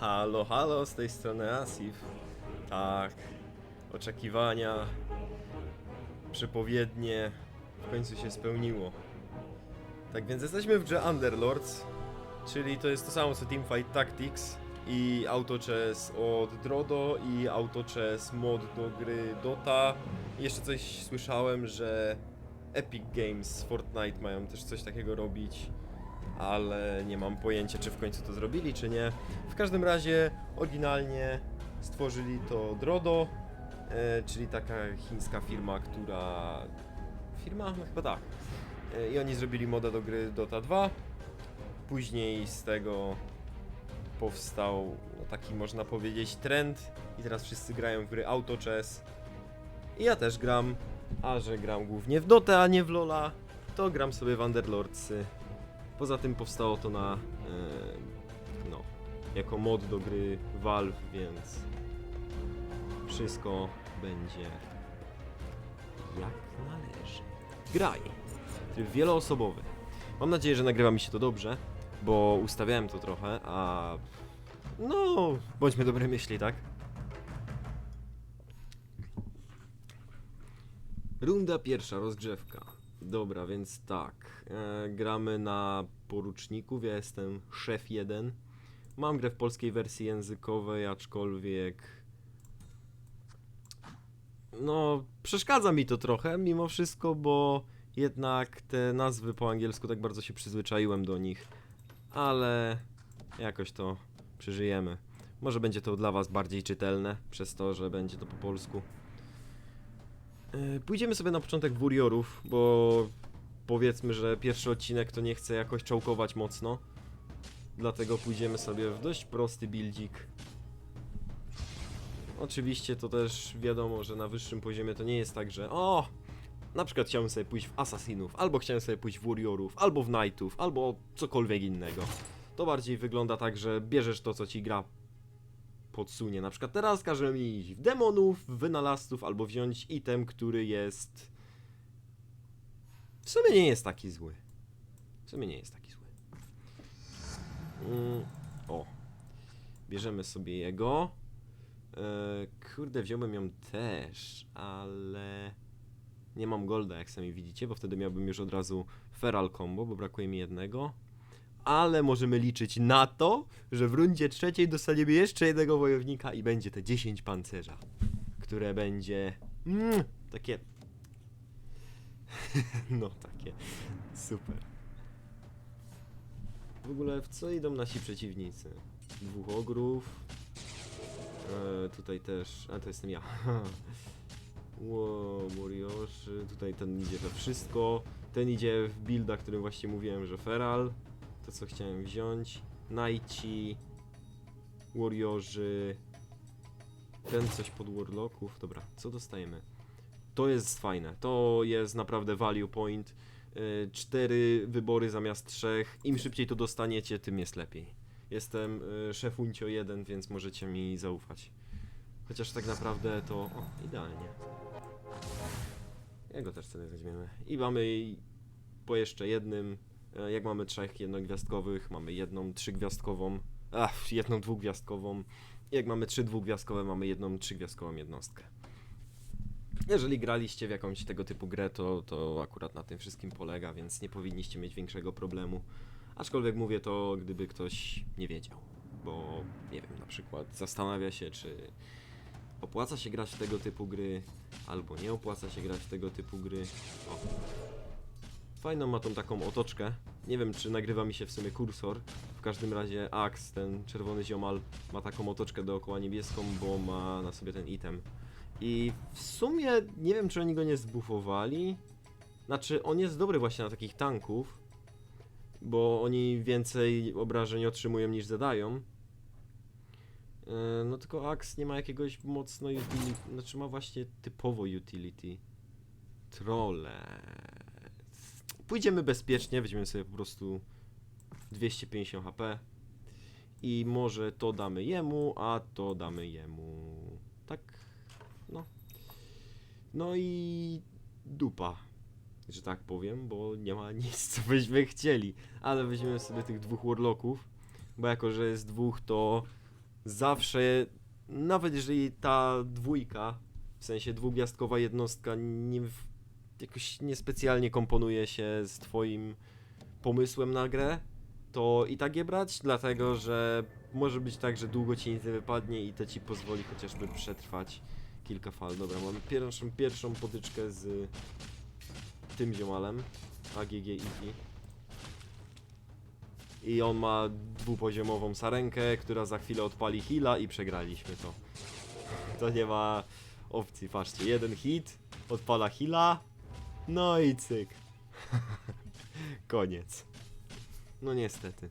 Halo, halo, z tej strony Asif. Tak, oczekiwania, przepowiednie w końcu się spełniło. Tak więc jesteśmy w grze Underlords, czyli to jest to samo co Teamfight Tactics i autochess od Drodo i autochess mod do gry Dota. I jeszcze coś słyszałem, że Epic Games z Fortnite mają też coś takiego robić ale nie mam pojęcia, czy w końcu to zrobili, czy nie. W każdym razie oryginalnie stworzyli to Drodo, e, czyli taka chińska firma, która... Firma? No chyba tak. E, I oni zrobili modę do gry Dota 2. Później z tego powstał no, taki można powiedzieć trend i teraz wszyscy grają w gry Auto Chess. I ja też gram, a że gram głównie w Dotę, a nie w Lola, to gram sobie w Underlordsy. Poza tym powstało to na. e, no. jako mod do gry Valve, więc. Wszystko będzie. jak należy. Graj! Tryb wieloosobowy. Mam nadzieję, że nagrywa mi się to dobrze, bo ustawiałem to trochę, a. No, bądźmy dobrej myśli, tak? Runda pierwsza, rozgrzewka. Dobra, więc tak. E, gramy na poruczników. Ja jestem szef 1. Mam grę w polskiej wersji językowej, aczkolwiek. No, przeszkadza mi to trochę mimo wszystko, bo jednak te nazwy po angielsku tak bardzo się przyzwyczaiłem do nich. Ale jakoś to przeżyjemy. Może będzie to dla Was bardziej czytelne, przez to, że będzie to po polsku. E, Pójdziemy sobie na początek w Warriorów, bo powiedzmy, że pierwszy odcinek to nie chcę jakoś czołkować mocno. Dlatego pójdziemy sobie w dość prosty buildzik. Oczywiście to też wiadomo, że na wyższym poziomie to nie jest tak, że o, na przykład chciałem sobie pójść w Assassinów, albo chciałem sobie pójść w Warriorów, albo w Knightów, albo cokolwiek innego. To bardziej wygląda tak, że bierzesz to, co ci gra podsunie. Na przykład teraz każe mi iść w demonów, w wynalazców, albo wziąć item, który jest... W sumie nie jest taki zły. W sumie nie jest taki zły. Mm, o. Bierzemy sobie jego. E, kurde, wziąłbym ją też, ale... Nie mam golda, jak sami widzicie, bo wtedy miałbym już od razu feral combo, bo brakuje mi jednego ale możemy liczyć na to, że w rundzie trzeciej dostaniemy jeszcze jednego wojownika i będzie te 10 pancerza, które będzie mm, takie no takie super. W ogóle w co idą nasi przeciwnicy? Dwóch ogrów. E, tutaj też, a to jestem ja. Wow, Morioszy, tutaj ten idzie we wszystko. Ten idzie w builda, którym właśnie mówiłem, że Feral to co chciałem wziąć. Knighti, Warriorzy, ten coś pod Warlocków. Dobra, co dostajemy? To jest fajne, to jest naprawdę value point. Yy, Cztery wybory zamiast trzech. Im szybciej to dostaniecie, tym jest lepiej. Jestem yy, szefuncio 1, więc możecie mi zaufać. Chociaż tak naprawdę to... O, idealnie. Jego też sobie weźmiemy. I mamy po jeszcze jednym E, Jak mamy trzech jednogwiazdkowych, mamy jedną trzygwiazdkową, ach, jedną dwugwiazdkową. Jak mamy trzy dwugwiazdkowe, mamy jedną trzygwiazdkową jednostkę. Jeżeli graliście w jakąś tego typu grę, to, to akurat na tym wszystkim polega, więc nie powinniście mieć większego problemu. Aczkolwiek mówię to, gdyby ktoś nie wiedział, bo nie wiem, na przykład zastanawia się, czy opłaca się grać w tego typu gry, albo nie opłaca się grać w tego typu gry. O, Fajną ma tą taką otoczkę. Nie wiem, czy nagrywa mi się w sumie kursor. W każdym razie Axe, ten czerwony ziomal, ma taką otoczkę dookoła niebieską, bo ma na sobie ten item. I w sumie nie wiem, czy oni go nie zbufowali. Znaczy, on jest dobry właśnie na takich tanków, bo oni więcej obrażeń otrzymują niż zadają. E, No tylko Axe nie ma jakiegoś mocno utility, znaczy ma właśnie typowo utility. Trolle. Pójdziemy bezpiecznie, weźmiemy sobie po prostu 250 HP i może to damy jemu, a to damy jemu. Tak? No. No i dupa, że tak powiem, bo nie ma nic, co byśmy chcieli. Ale weźmiemy sobie tych dwóch warlocków, bo jako, że jest dwóch, to zawsze, nawet jeżeli ta dwójka, w sensie dwugwiazdkowa jednostka nie, jakoś niespecjalnie komponuje się z twoim pomysłem na grę, to i tak je brać, dlatego że może być tak, że długo ci nic nie wypadnie i to ci pozwoli chociażby przetrwać kilka fal. Dobra, mamy pierwszą, pierwszą potyczkę z tym ziomalem, AGG. I on ma dwupoziomową sarenkę, która za chwilę odpali heala i przegraliśmy to. To nie ma opcji, patrzcie, jeden hit, odpala heala, no i cyk. Koniec. No niestety.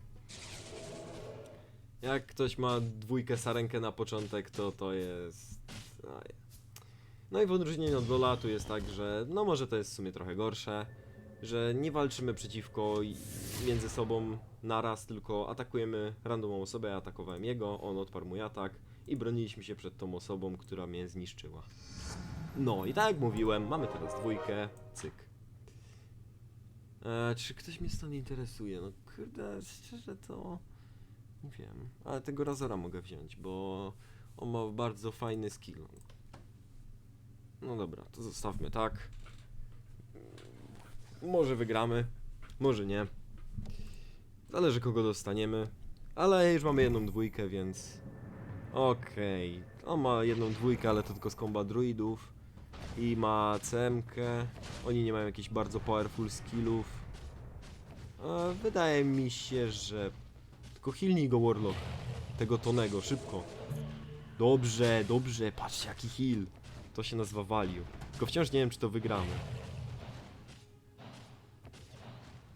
Jak ktoś ma dwójkę sarenkę na początek, to to jest... No, no i w odróżnieniu od Lolatu jest tak, że no może to jest w sumie trochę gorsze, że nie walczymy przeciwko między sobą naraz, tylko atakujemy randomową osobę, ja atakowałem jego, on odparł mój atak i broniliśmy się przed tą osobą, która mnie zniszczyła. No i tak jak mówiłem, mamy teraz dwójkę, cyk. E, czy ktoś mnie stąd interesuje? No kurde, szczerze to... Nie wiem, ale tego Razora mogę wziąć, bo on ma bardzo fajny skill. No dobra, to zostawmy tak. Może wygramy, może nie. Zależy kogo dostaniemy. Ale już mamy jedną dwójkę, więc... Okej. On ma jedną dwójkę, ale to tylko z komba druidów. I ma CMK. Oni nie mają jakichś bardzo powerful skillów. Wydaje mi się, że... Tylko healnij go Warlock. Tego Tonego, szybko. Dobrze, dobrze, patrzcie jaki heal. To się nazywa value. Tylko wciąż nie wiem, czy to wygramy.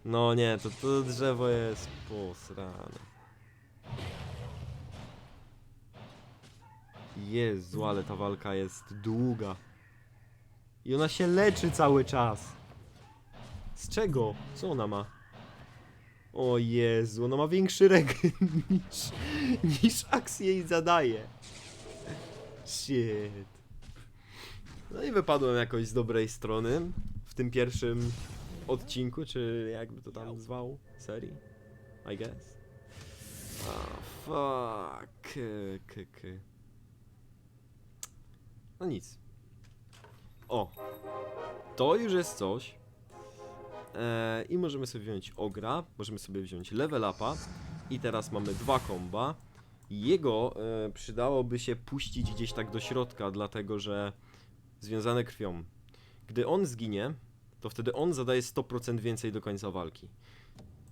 No nie, to, to drzewo jest posrane. Jezu, ale ta walka jest długa. I ona się leczy cały czas. Z czego? Co ona ma? O Jezu, ona ma większy regen niż, niż Ax jej zadaje. Shit. No i wypadłem jakoś z dobrej strony w tym pierwszym odcinku, czy jakby to tam zwał, serii, I guess. Ah, fuck. K, k. No nic. O. To już jest coś. E, I możemy sobie wziąć Ogra, możemy sobie wziąć Level Upa. I teraz mamy dwa komba. Jego e, przydałoby się puścić gdzieś tak do środka, dlatego że związane krwią. Gdy on zginie, to wtedy on zadaje 100% więcej do końca walki.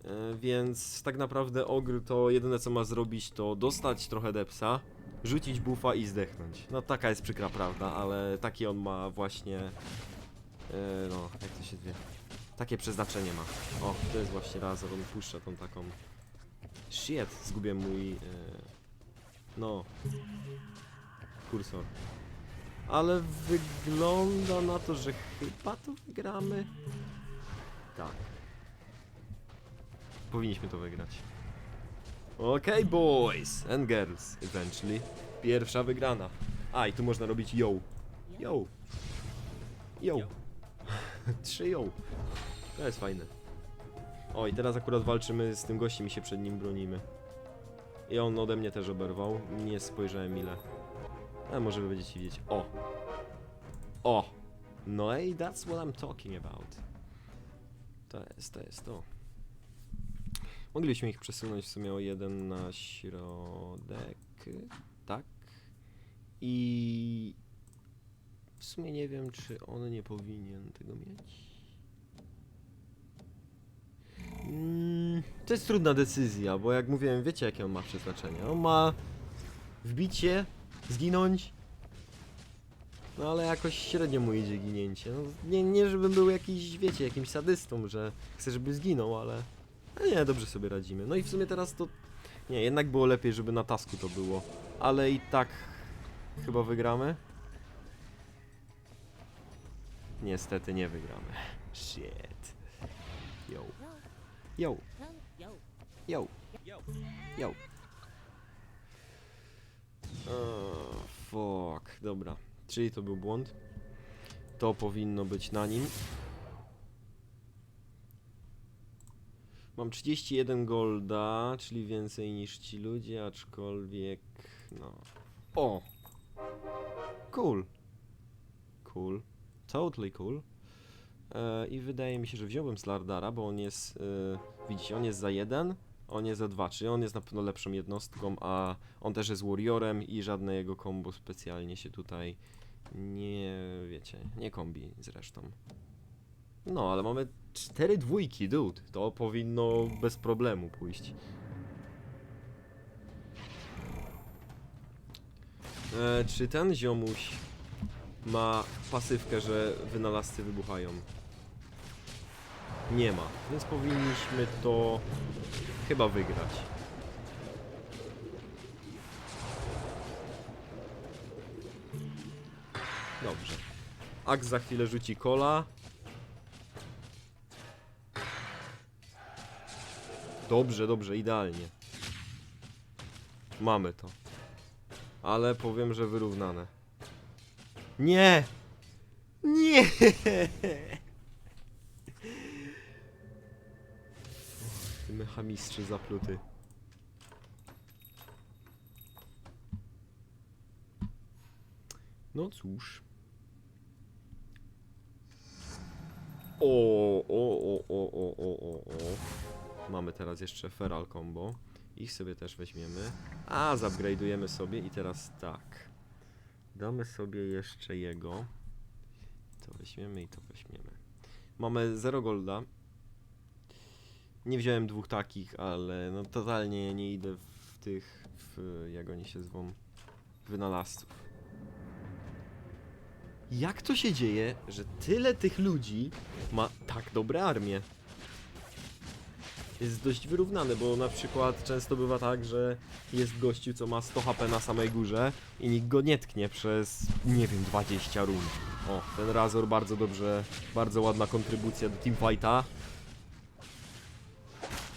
E, Więc tak naprawdę ogr to jedyne co ma zrobić to dostać trochę depsa, rzucić buffa i zdechnąć. No taka jest przykra prawda, ale taki on ma właśnie... e, No, jak to się wie? Takie przeznaczenie ma. O, to jest właśnie Razor, on puszcza tą taką... Shit, zgubię mój... e, No... Kursor. Ale wygląda na to, że chyba to wygramy. Tak. Powinniśmy to wygrać. Okej, boys and girls, eventually. Pierwsza wygrana. A, i tu można robić yo. Yo. Yo. Trzy yo. To jest fajne. O, i teraz akurat walczymy z tym gościem i się przed nim bronimy. I on ode mnie też oberwał. Nie spojrzałem ile. A może wy będziecie widzieć. O! O! No i that's what I'm talking about. To jest, to jest to. Mogliśmy ich przesunąć w sumie o jeden na środek. Tak. I w sumie nie wiem, czy on nie powinien tego mieć. Mm, to jest trudna decyzja, bo jak mówiłem, wiecie jakie on ma przeznaczenie. On ma wbicie, zginąć. No ale jakoś średnio mu idzie ginięcie. No, nie, nie żebym był jakiś, wiecie, jakimś sadystą, że chcę, żeby zginął, ale... A nie, dobrze sobie radzimy. No i w sumie teraz to... Nie, jednak było lepiej, żeby na tasku to było. Ale i tak chyba wygramy. Niestety nie wygramy. Shit. Yo. Yo. Yo. Yo. Oh, fuck. Dobra. Czyli to był błąd. To powinno być na nim. Mam 31 golda, czyli więcej niż ci ludzie, aczkolwiek no. O! Cool. Cool. Totally cool. E, I wydaje mi się, że wziąłbym Slardara, bo on jest, e, widzicie, on jest za jeden, on jest za dwa, czyli on jest na pewno lepszą jednostką, a on też jest warriorem i żadne jego combo specjalnie się tutaj nie, wiecie, nie kombi zresztą. No, ale mamy cztery dwójki, dude. To powinno bez problemu pójść. E, czy ten ziomuś ma pasywkę, że wynalazcy wybuchają? Nie ma, więc powinniśmy to chyba wygrać. Dobrze. Ax za chwilę rzuci kola. Dobrze, dobrze, idealnie. Mamy to. Ale powiem, że wyrównane. Nie! Nie! Ty zapluty. No cóż. O, o, o, o, o, o, o. Mamy teraz jeszcze Feral Combo. Ich sobie też weźmiemy. A, zupgrade'ujemy sobie i teraz tak. Damy sobie jeszcze jego. To weźmiemy i to weźmiemy. Mamy 0 golda. Nie wziąłem dwóch takich, ale no totalnie nie idę w tych, w, jak oni się zwą, wynalazców. Jak to się dzieje, że tyle tych ludzi ma tak dobre armie? Jest dość wyrównane, bo na przykład często bywa tak, że jest gościu, co ma 100 HP na samej górze i nikt go nie tknie przez, nie wiem, 20 rund. O, ten Razor bardzo dobrze, bardzo ładna kontrybucja do teamfighta.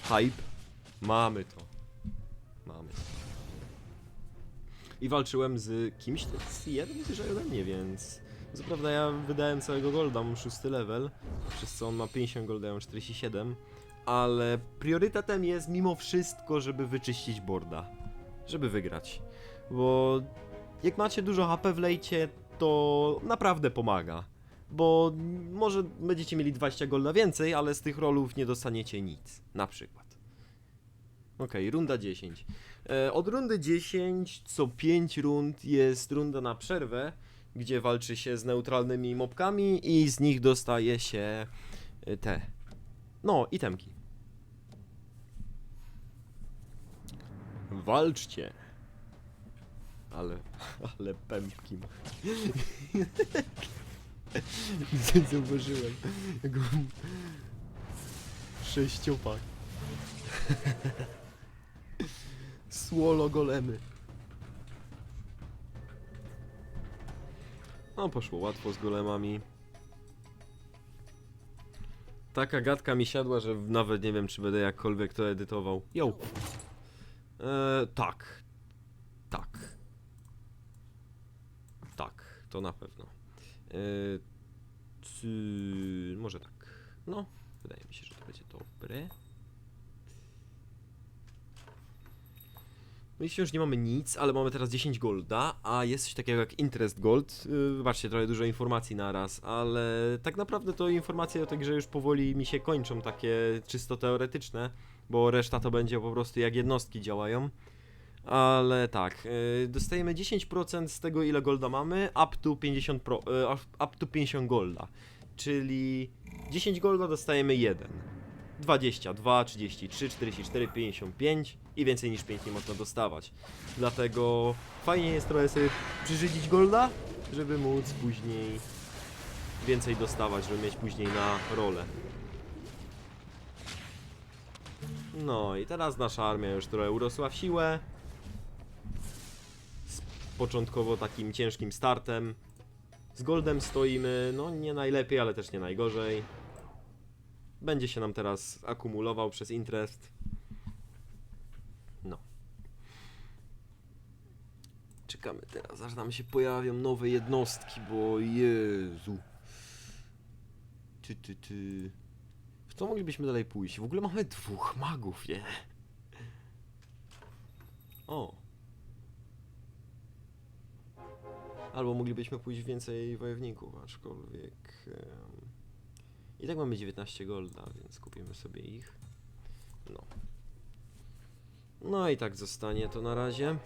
Hype. Mamy to. Mamy to. I walczyłem z kimś, jest jeden wyżej ode mnie, więc... Co prawda ja wydałem całego golda, mam 6 level, przez co on ma 50 golda, ja mam 47, ale priorytetem jest mimo wszystko, żeby wyczyścić borda. Żeby wygrać. Bo jak macie dużo HP w lejcie, to naprawdę pomaga. Bo może będziecie mieli 20 golda więcej, ale z tych rolów nie dostaniecie nic. Na przykład. Okej, runda 10. E, od rundy 10 co 5 rund jest runda na przerwę, gdzie walczy się z neutralnymi mobkami i z nich dostaje się e, te. No, itemki. Walczcie. Ale, ale pępki ma. Zauważyłem. Jak on... Sześciopak. Słolo golemy. No poszło łatwo z golemami. Taka gadka mi siadła, że nawet nie wiem, czy będę jakkolwiek to edytował. Yo. Eee, tak. Tak. Tak, to na pewno. Czy... Może tak. No, wydaje mi się, że to będzie dobre. Myślę, że nie mamy nic, ale mamy teraz 10 golda, a jest coś takiego jak interest gold. Yy, Wybaczcie, trochę dużo informacji naraz, ale tak naprawdę to informacje o tej grze już powoli mi się kończą, takie czysto teoretyczne, bo reszta to będzie po prostu jak jednostki działają. Ale tak, yy, dostajemy 10% z tego ile golda mamy, up to 50, pro, yy, up to 50 golda. Czyli 10 golda dostajemy 1. 22, 33, 44, 55 i więcej niż 5 nie można dostawać. Dlatego fajnie jest trochę sobie przyrzydzić golda, żeby móc później więcej dostawać, żeby mieć później na rolę. No i teraz nasza armia już trochę urosła w siłę. Z początkowo takim ciężkim startem. Z goldem stoimy, no nie najlepiej, ale też nie najgorzej będzie się nam teraz akumulował przez interest. No. Czekamy teraz, aż nam się pojawią nowe jednostki, bo Jezu. Ty, ty, ty. Co moglibyśmy dalej pójść? W ogóle mamy dwóch magów, nie? O. Albo moglibyśmy pójść więcej wojowników, aczkolwiek... em, I tak mamy 19 golda, więc kupimy sobie ich. No. No i tak zostanie to na razie.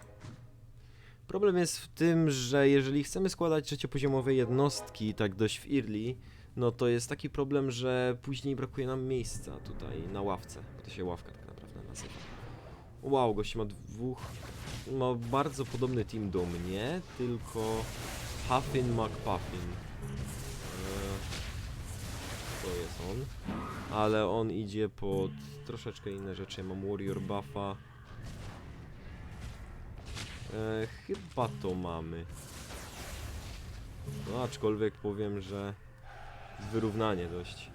Problem jest w tym, że jeżeli chcemy składać trzeciopoziomowe jednostki tak dość w early, no to jest taki problem, że później brakuje nam miejsca tutaj na ławce, bo to się ławka tak naprawdę nazywa. Wow, gość ma dwóch, ma bardzo podobny team do mnie, tylko Huffin McPuffin. Eee, to jest on. Ale on idzie pod troszeczkę inne rzeczy. Ja mam Warrior Buffa. E, chyba to mamy. No aczkolwiek powiem, że wyrównanie dość.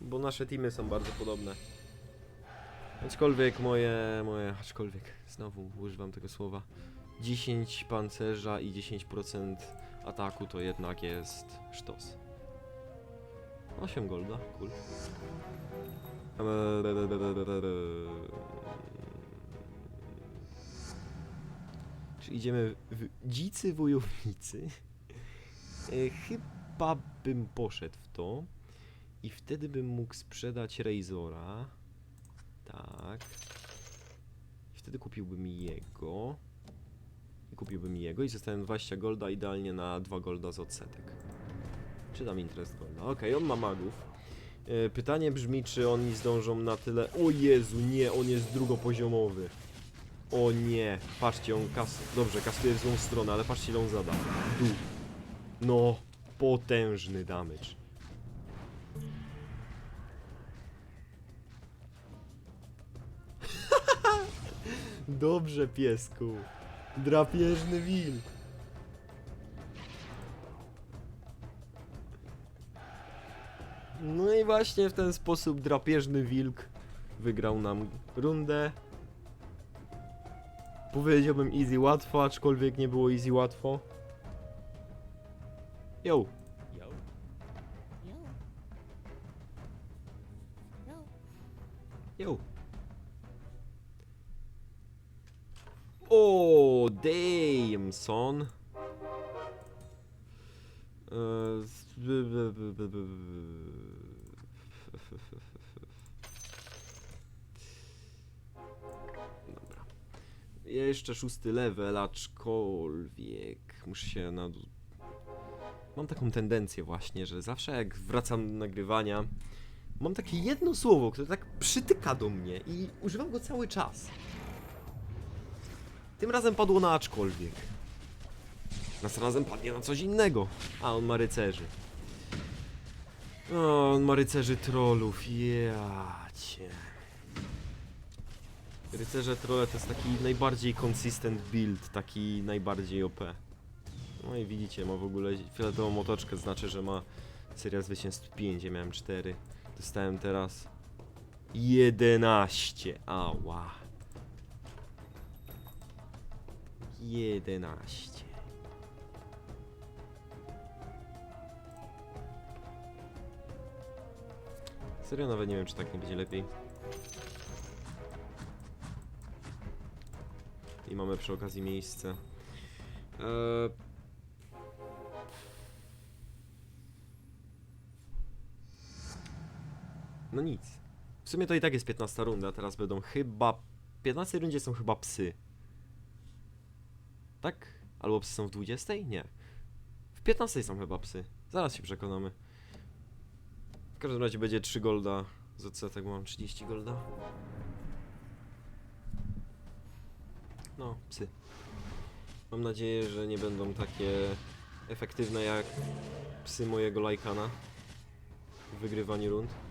Bo nasze teamy są bardzo podobne. Aczkolwiek moje, moje, aczkolwiek znowu używam tego słowa. 10 pancerza i 10% ataku to jednak jest sztos. 8 golda, cool. Czy idziemy w dzicy wojownicy? E, chyba bym poszedł w to. I wtedy bym mógł sprzedać Razora. Tak. I wtedy kupiłbym jego. I kupiłbym jego i zostałem 20 golda idealnie na 2 golda z odsetek. Czy dam interest golda? Okej, on ma magów. E, Pytanie brzmi, czy oni zdążą na tyle... O Jezu, nie, on jest drugopoziomowy. O nie, patrzcie, on kas... Dobrze, kasuje w złą stronę, ale patrzcie, ile on zada. Du. No, potężny damage. Dobrze, piesku. Drapieżny wilk. No i właśnie w ten sposób drapieżny wilk wygrał nam rundę. Powiedziałbym easy łatwo, aczkolwiek nie było easy łatwo. Yo. Yo. Yo. Yo. Yo. O, damn, son. Dobra. Jeszcze szósty level, aczkolwiek muszę się na... Mam taką tendencję właśnie, że zawsze jak wracam do nagrywania, mam takie jedno słowo, które tak przytyka do mnie i używam go cały czas. Tym razem padło na aczkolwiek. Następnym razem padnie na coś innego. A, on ma rycerzy. O, on ma rycerzy trollów, jacie. Rycerze trolle to jest taki najbardziej consistent build, taki najbardziej OP. No i widzicie, ma w ogóle fioletową motoczkę, znaczy, że ma seria zwycięstw 5, ja miałem 4. Dostałem teraz 11. Ała. 11. Serio nawet nie wiem, czy tak nie będzie lepiej. I mamy przy okazji miejsce. Eee... No nic. W sumie to i tak jest 15 runda, teraz będą chyba... W 15 rundzie są chyba psy. Tak? Albo psy są w 20? Nie. W 15 są chyba psy. Zaraz się przekonamy. W każdym razie będzie 3 golda z odsetek, bo mam 30 golda. No, psy. Mam nadzieję, że nie będą takie efektywne jak psy mojego lajkana w wygrywaniu rund.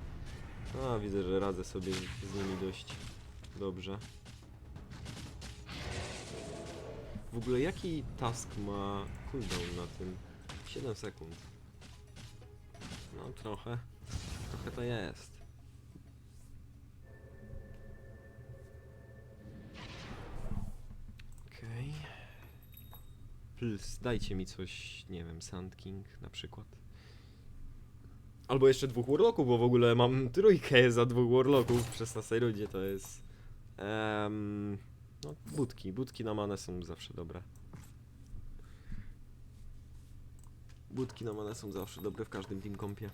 A, widzę, że radzę sobie z nimi dość dobrze. W ogóle jaki task ma cooldown na tym? 7 sekund. No trochę. Trochę to jest. Okej. Plus, dajcie mi coś, nie wiem, Sand King na przykład. Albo jeszcze dwóch Warlocków, bo w ogóle mam trójkę za dwóch Warlocków w 16 rundzie, to jest... Um, no, budki. Budki na manę są zawsze dobre. Budki na manę są zawsze dobre w każdym team kompie.